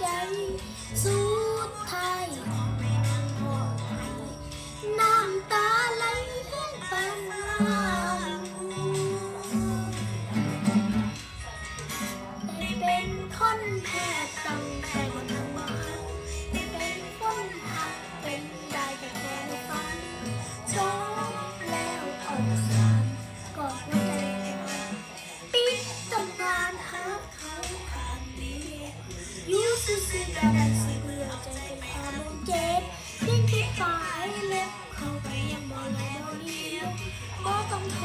ใจ สุดท้าย น้ำตาไหลเป็นปันได้เป็นคนแพ้ต้องแพ้ ชื่สีกาษสีเหลืองใจเป็นความงงเจ็บยิ่งคิดฝ่ายเล็บเขาไปยังบ่อไหลบ่อเลี้ยงบ่ต้องโท